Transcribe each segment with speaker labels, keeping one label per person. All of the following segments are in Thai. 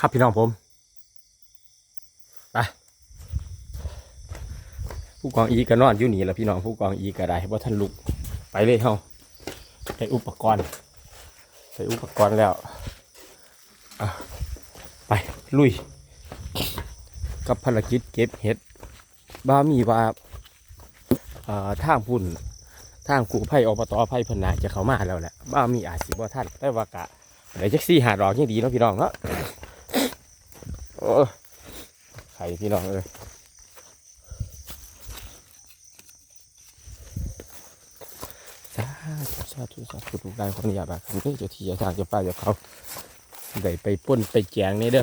Speaker 1: ครับพี่น้องผมไปผู้กองอีก็นอนอยู่นี่แหละพี่น้องผู้กองอีก็ได้เพราะท่านลุกไปเลยเฮาใส่อุปกรณ์ใส่อุปกรณ์แล้วไปลุย กับภารกิจเก็บเห็ดบ้ามีว่าอ่อทางพุ่นทางกูภัยอบตภัยเพนนาจะเข้ามาแล้วแหละบ้ามีอาจสิบ่ท่านแต่ว่ากะเดี๋ยวจักซี่หาดอกยังดีเนาะพี่น้องเนาะ ไข่พี่น้องเอ้ยสาธุสาธุสาธุทุกการคนอยากแบบนี้เจ้าที่เจ้าทางเจ้าป่าเจ้าเขาได้ไปป้นไปแจงนี่เด้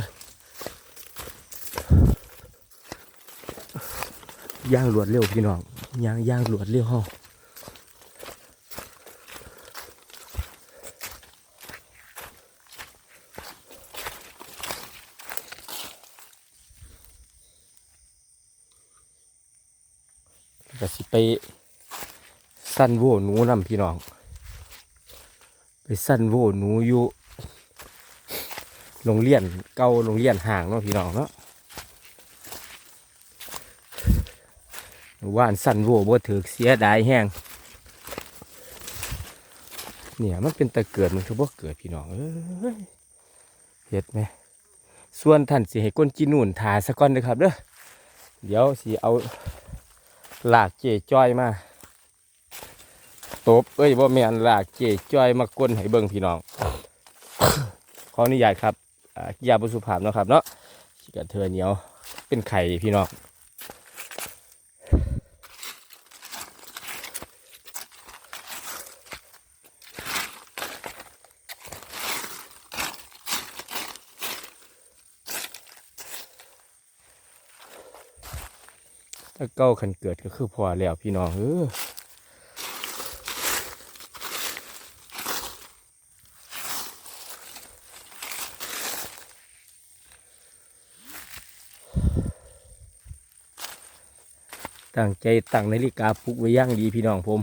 Speaker 1: อย่างรวดเร็วพี่น้องย่างย่างรวดเร็วเฮาก็สิ ไปสั้นโวหนูนำพี่น้อง ไปสั้นโวหนูอยู่โรงเรียนเก่าโรงเรียนห่างเนาะพี่น้องเนาะว่านสั่นโวบ่ถือเสียดายแห้งเนี่ยมันเป็นตะเกิดมันคือบ่เกิดพี่น้องเอ้ยเฮ็ดไหมส่วนท่านสิให้ก้นจีนูนทาสะก่อนเด้อครับเด้อเดี๋ยวสิเอา หลากเจจ้อยมาตบเอ้ยบ่แม่นลากเจจ้อยมาก้นให้เบิ่งพี่น้องขออนุญาตครับยาบุสุภาพเนาะครับเนาะกระเทือเหนียวเป็นไข่พี่น้อง ถ้าเก้าขันเกิดก็คือพอแล้วพี่น้องเออตั้งใจตั้งนาฬิกาปลุกไว้ย่างดีพี่น้องผม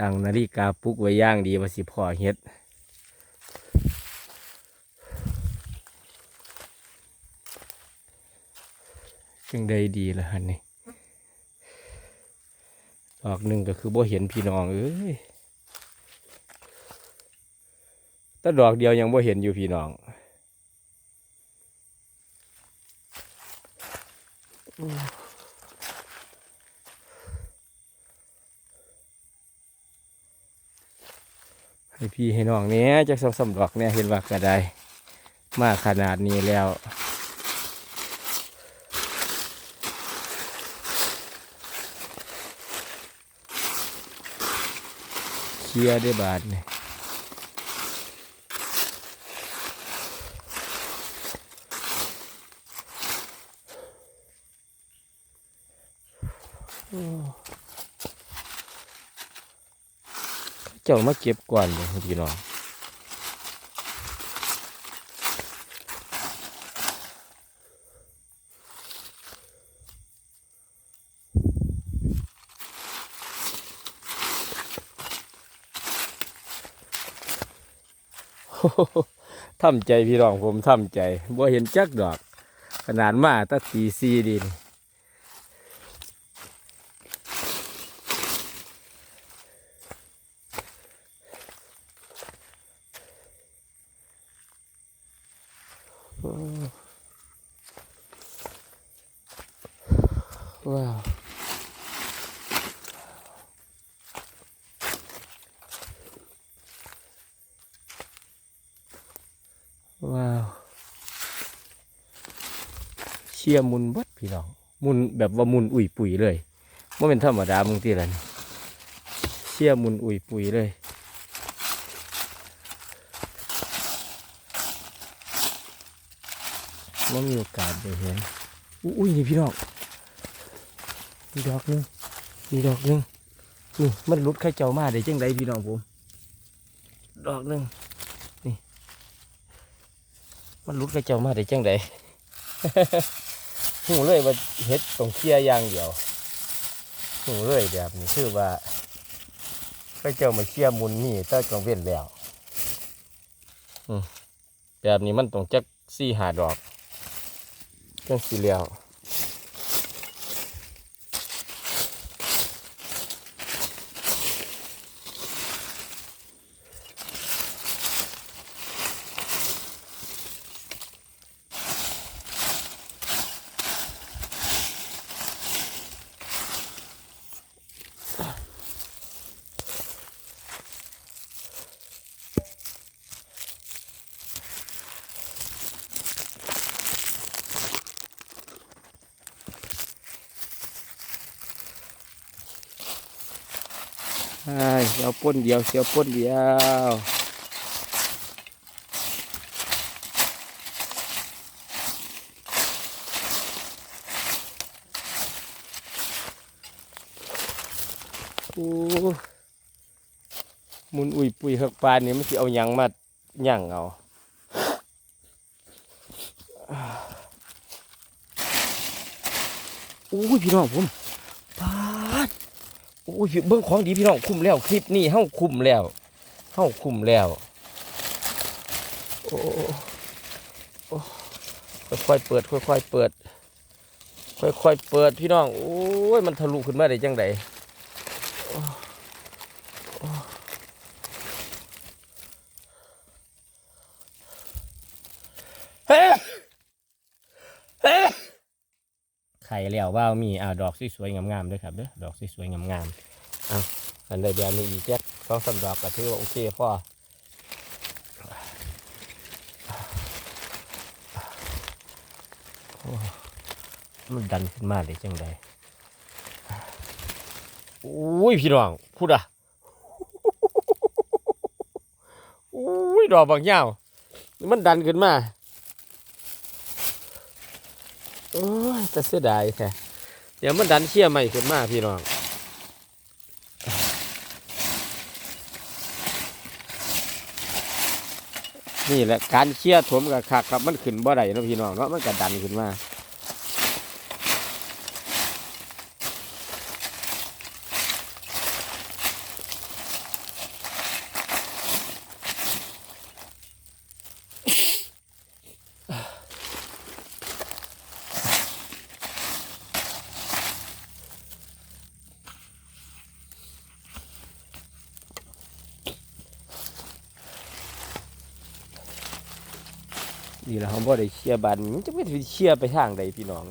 Speaker 1: ตั้งนาฬิกาปลุกไว้ย่างดีว่าสิพอเฮ็ด จึงได้ดีละฮันนี่ดอกหนึ่งก็คือบ่เห็นพี่น้องเอ้ยแต่ดอกเดียวยังบ่เห็นอยู่พี่น้องอืมให้พี่ให้น้องเนี้ยจะสองสาดอกเนี่ยเห็นว่าก็ได้มากขนาดนี้แล้ว เคลียได้บาทนี่โอ้เจ้ามาเก็บก่อนเลยพี่น้อง ทำใจพี่น้องผมทำใจบ่เห็นจักดอก ขนาดมาตั้งตีซีดีนี่โอ้ว้าว เชียมุนบดพี่น้อง มุนแบบว่ามุนอุ่ยปุ๋ยเลยว่าเป็นธรรมดามึงที่ละนี่เชียมุนอุ่ยปุ๋ยเลยว่ามีโอกาสได้เห็น อุ้ยนี่พี่น้องมีดอกหนึงมีดอกหนึงนี่มันหลุดไข่เจ้ามาได้จังไดพี่น้องผม ดอกหนึงนี่ มันรุดกระเจ้ามาได้จังได หูเลยว่าเฮ็ดตรงเคลียร์อย่างเดียวหูเลยแบบนี้คือว่าก็เจ้ามาเคลียร์มุนนี่ตั้งกลางเว้นแล้วแบบนี้มันตรงจักสี่หาดอกจังสีเหลียว ใียวป้นเดียวเสียวป้นเดียวโอ้มุนอุ้ยปุยหักปลานนี่มันสิเอาหยังมาหยังเอาโอ้ยพี่น้องผมปา โอ้ยเบิ่งของดีพี่น้องคุ้มแล้วคลิปนี้เฮาคุ้มแล้วเฮาคุ้มแล้วโอ้โอ้ค่อยๆเปิด ค่อยๆเปิด ค่อยๆเปิดพี่น้องโอ้ยมันทะลุขึ้นมาได้จังไดโอ้โอ้เฮ้เฮ้ไข่แล้วว่าวมีอ่าดอกสวยๆงามๆด้วยครับเด้อดอกสวยๆงามๆเอาอันใดแบบนี้อีกแจ๊กสองสามดอกก็ถือว่าโอเคพ่อมันดันขึ้นมาได้จังไดโอ้ยพี่น้องพูดอะโอ้ยดอกบางยาวมันดันขึ้นมา โอ้ยแต่เสียดายแท้เดี๋ยวมันดันเชี่ยใหม่ขึ้นมาพี่น้องนี่แหละการเชี่ยถมกับคักครับมันขึ้นบ่ได้นะพี่น้องเนาะมันก็ดันขึ้นมา นี่แหละเขาบ่ได้เชี่ยบันมันจะไม่ไปเชี่ยไปทางใดพี่น้อง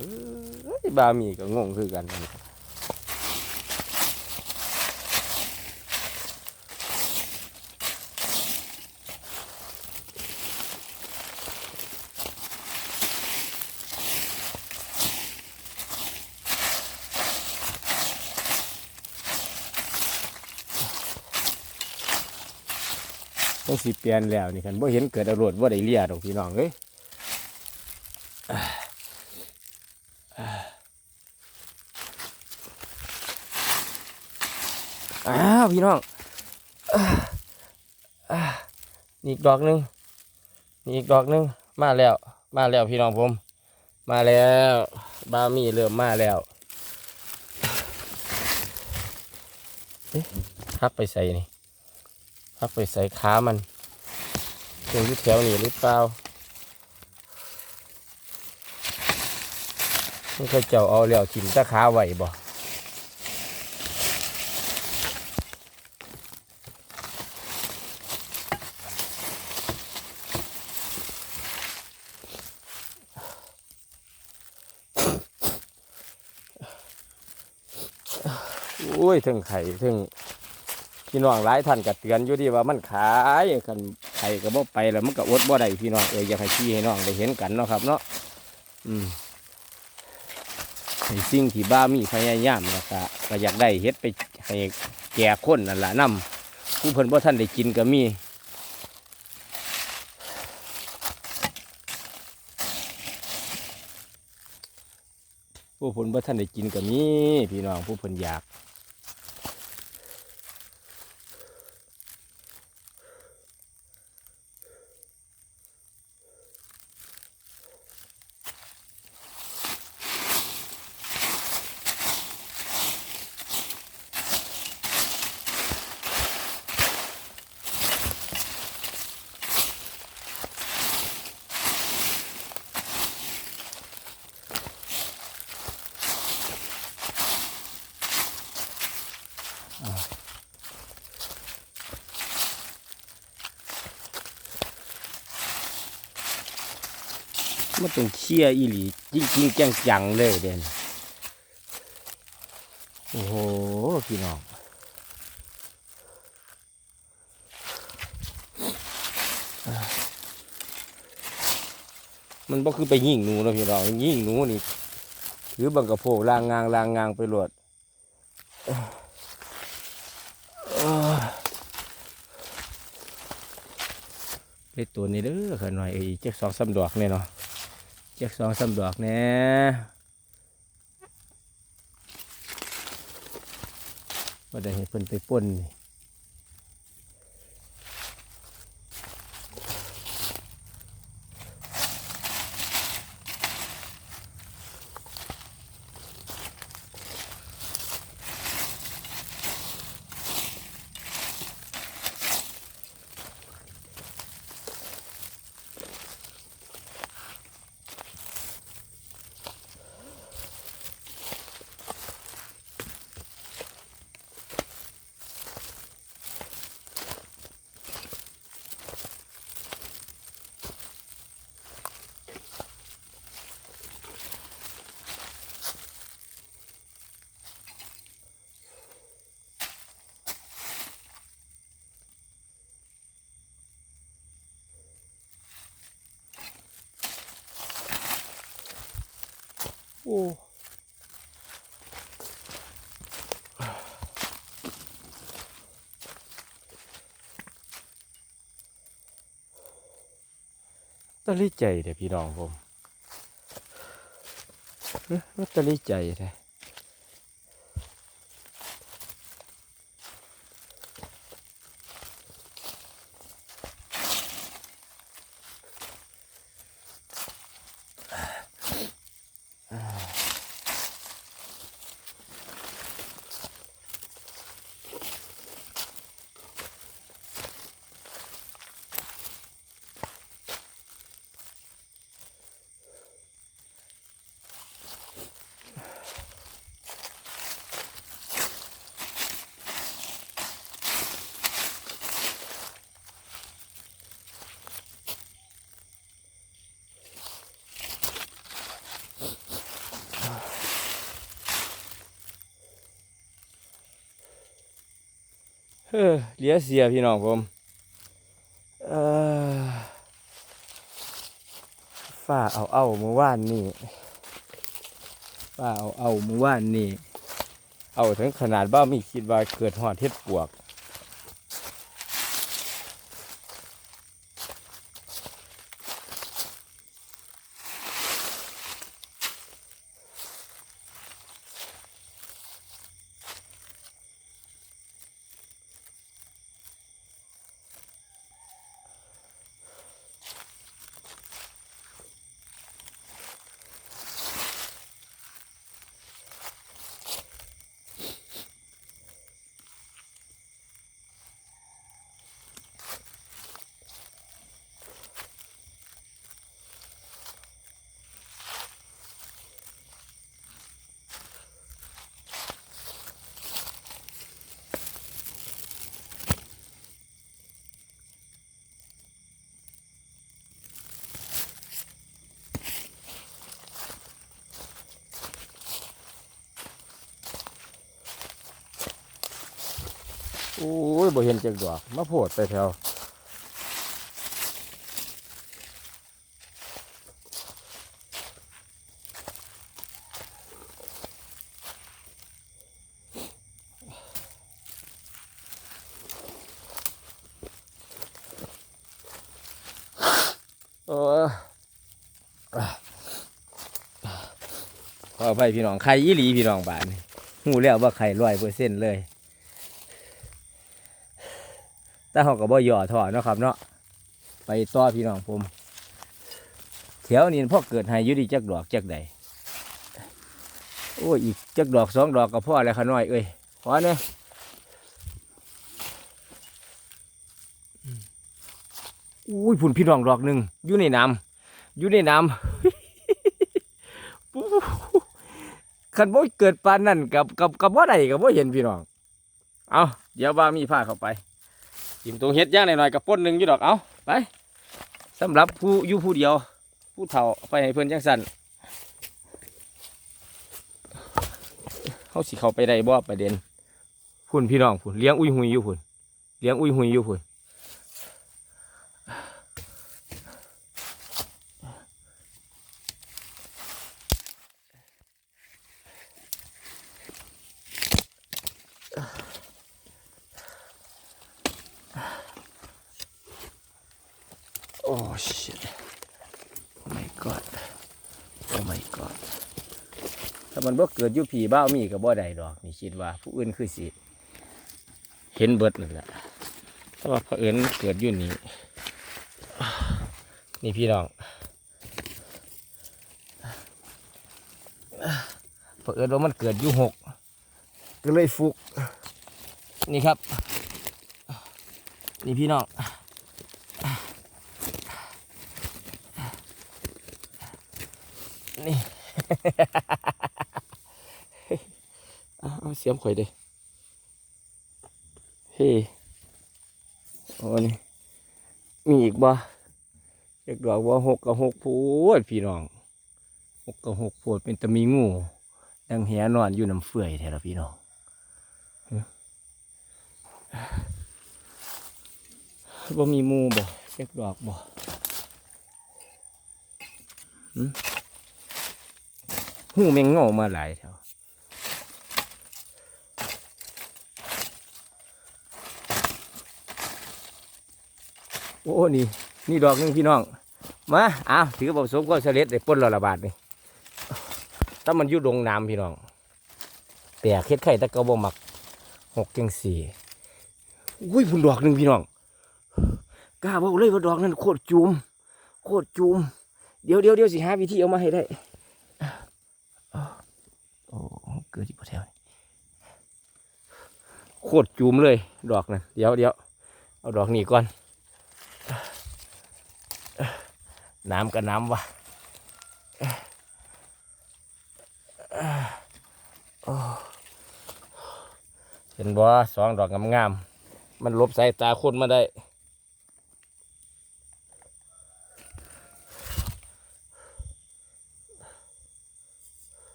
Speaker 1: เอ้ยบามีก็งงคือกันนะครับ ต้อง สิเปลี่ยนแล้วนี่คันบ่เห็นเกิดอารมณ์บ่ได้เลียดอกพี่น้องเอ้ยอ้าวพี่น้องอ่าอ่ามีกดอกหนึ่งนี่อีกดอกหนึ่งมาแล้ว มาแล้วพี่น้องผม มาแล้วบามีเริ่มมาแล้วเอ๊ะฮับไปใส่นี่ถ้าไปใส่ขามัน อยู่แถวนี้หรือเปล่ามันก็เจ้าเอาแล้วถิ่มตะขาไหวบ่โอ้ยถึงไข่ถึงพี่น้องหลายท่านก็เตือนอยู่ดีว่ามันขายกัน ไข่ก็บ่ไปแล้วมันก็อดบ่ได้พี่น้องเอออยากให้พี่ให้น้องได้เห็นกันเนาะครับเนาะอืมสิ่งที่บ้ามีพยายามแล้วก็ก็อยากได้เฮ็ดไปให้แก่คนนั่นแหละนํผู้เพิ่นบ่ท่านได้กินก็มีผู้เพิ่นบ่ท่านได้กินก็มีพี่น้องผู้เพิ่นอยาก มันต้องเชี่ยอีหลีจริงจริงจังจังๆเลยเด่นโอ้โหพี่น้องมันบ่คือไปยิงหนูเนาะพี่น้องยิงหนูนี่ถือบังกะโพกลางงางลางงางไปหลดเอ้อไปตัวนี้เด้อค่ะหน่อยอ้ยเจ็กสองสาดอกเนี่ยเนาะ จากสองสาดอกแน่ว่าได้เห็นเพิ่นไปป่นนี่ อ้ตะลี่ใจเด้พี่น้องผมเอ๊ะว่าตะลิใจเด้ เออเหลียเสียพี่น้องผมฝ้าเอาเอาเมื่อวานนี่ฝ้าเอาเอาเมื่อวานนี่เอาถึงขนาดบ้ามีคิดว่าเกิดหอดเท็ดปวก โอ้ยบ่เห็นจักดอกมาโพดไปแถวโอ้ยขอไปพี่น้องใครยี่หลีพี่น้องบ้านนี่หูแล้วว่าใครร้อยเปอร์เซ็นต์เลย แต่เขาก็บ่ย่อถอเนาะครับเนาะไปต่อพี่น้องผมแถวนี้พ่อเกิดให้ยุดีจักดอกจักใดโอ้ยอีกจักดอกสองดอกก็พอแล้วขน้อยเอ้ยขอเนี่ยอุ้ยผุนพี่น้องดอกหนึ่งอยู่ในน้ำอยู่ในน้ำปุ๊บคันบ่เกิดปานนั่นกับกับกับว่าใดกับว่าเห็นพี่น้อง เอาเดี๋ยวว่ามีผ้าเข้าไป จิ้มตรงเฮ็ดย่างหน่อยๆกับป้นหนึ่งอยู่ดอกเอาไปสำหรับผู้อยู่ผู้เดียว ผู้เฒ่าไปให้เพื่อนจังสันเขาสิเขาไปได้บ่ประเด็นพุ่นพี่น้องพุ่นเลี้ยงอุ้ยหุยอยู่พุ่นเลี้ยงอุ้ยหุยอยู่พุ่นโอ้ shit oh my god oh my god ถ้ามันบ่เกิดยู่ผีบ้ามีกับบ่ได้ดอกนี่คิดว่า ผู้อื่นคือสิเห็นเบิดนั่นแหละแต่ว่าเผอิญเกิดอยู่นี่นี่พี่น้องเผอิญว่ามันเกิดอยู่หกก็เลยฟุก นี่ครับ นี่พี่น้องนี่ เสียมข่อยเด้เฮ้โอ้นี่มีอีกบ่เอกดอกว่าหกกับหกพูดพี่น้องหกกับหกพูดเป็นตะมีงู ดังเหียนอนอยู่น้ำเฟื่อยแท้ละพี่น้องฮะบ่มีมูบ่เอกดอกบ่หึหูแมงเงามาหลายแถว โอ้นี่ นี่ดอกหนึงพี่น้อง มาอ้าวถือบอกสมก็เสล็ดได้ป้นละละบาทนี่ถ้ามันอยู่ดงน้ำพี่น้องแปลกเฮ็ดไข่ตะกะบ่มักหกจังสี่อุ้ยพุ่นดอกหนึ่งพี่น้องกล้าบอกเลยว่าดอกนั้นโคตรจูมโคตรจูมเดี๋ยวเดี๋ยวเดี๋ยวสิหาวิธีเอามาให้ได้โอ้เกิดที่ประเทศโคตรจูมเลย ดอกนั้นเดี๋ยวเดี๋ยวเอาดอกนี้ก่อน น้ำกับน้ำวะเห็นบ่สองดอกงามๆ มันลบสายตาคนมาได้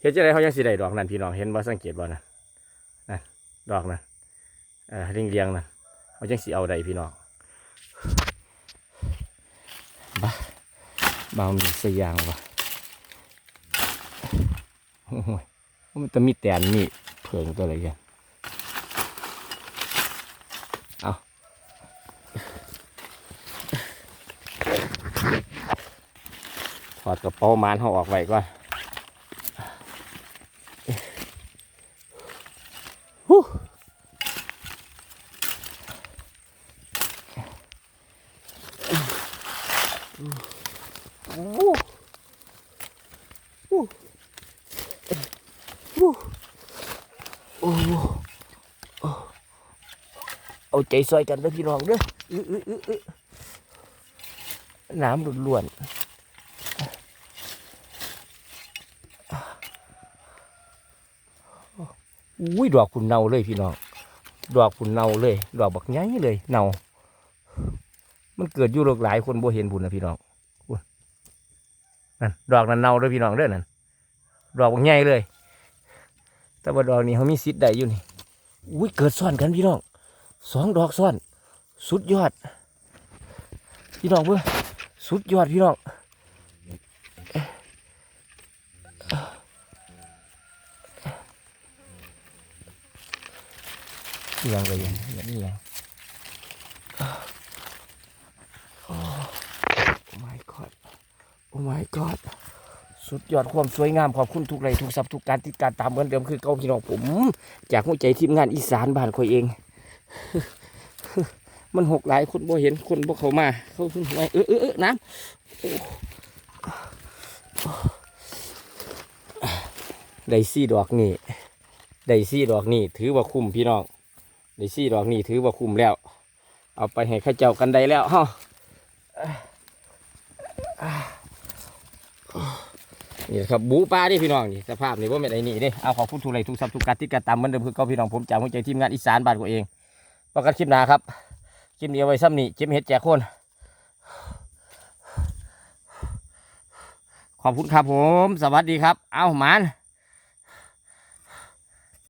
Speaker 1: เห็นจะได้เขายังสิได้ดอกนั่นพี่น้องเห็นบ่าสังเกตบ่นะนั่นดอกนั่นเออเรียงเรียงๆนั่นเขาจังสิเอาได้พี่น้อง บางมีสยางวะโอ้ยมันจะมีแตนมีเผิงตัวอะไรกันเอาถอดกระเป๋ามานเขาออกไว้ก่อน วู้วู้วู้โอ้โหเอาใจซอยกันเด้อพี่น้องเด้ออื้ออื้ออื้ออื้อน้ำล้วนๆอุ้ยดอกคุณเน่าเลยพี่น้อง ดอกคุณเน่าเลย ดอกบักใหญ่เลยเนา มันเกิดอยู่หลายคนบ่เห็นบุญนะพี่น้องนั่นดอกนั้นเน่าเลยพี่น้องเด้อนั่นดอกบางใหญ่เลย แต่ว่าดอกนี้เขามีสิทธิ์ได้อยู่นี่อุ้ยเกิดซ้อนกันพี่น้องสองดอกซ้อน สุดยอด พี่น้องเพื่อสุดยอดพี่น้องนี่ยังไปยังนี่ยังโอ้ my god โอ้ my god สุดยอดความสวยงามขอบคุณทุกไลค์ทุกซับทุกการติดการตามเหมือนเดิมคือเก่าพี่น้องผม จากหัวใจทีมงานอีสานบ้านคอยเอง มันหกหลายคนบ่เห็นคนบ่เขามา เขาขึ้นไวเออเออเออน้ำโอ้ได้ซี่ดอกนี่ได้ซี่ดอกนี่ถือว่าคุ้มพี่น้องได้ซี่ดอกนี่ถือว่าคุ้มแล้ว เอาไปให้ข้าเจ้ากันได้แล้วฮะ นี่ครับบูปลาดิพี่น้องนี่สภาพนี่ว่าไม่ได้นี่นี่เอาขอบคุณทุเรศทุกซับทุกการที่การตามเหมือนเดิมคือก็พี่น้องผมจากหัวใจทีมงานอีสานบ้านตัวเองประกันคลิปหนาครับคลิปนี้เอาไว้ซ้ำนี่คลิปเห็ดแจกคนขอบคุณครับผม สวัสดีครับ เอาหมาน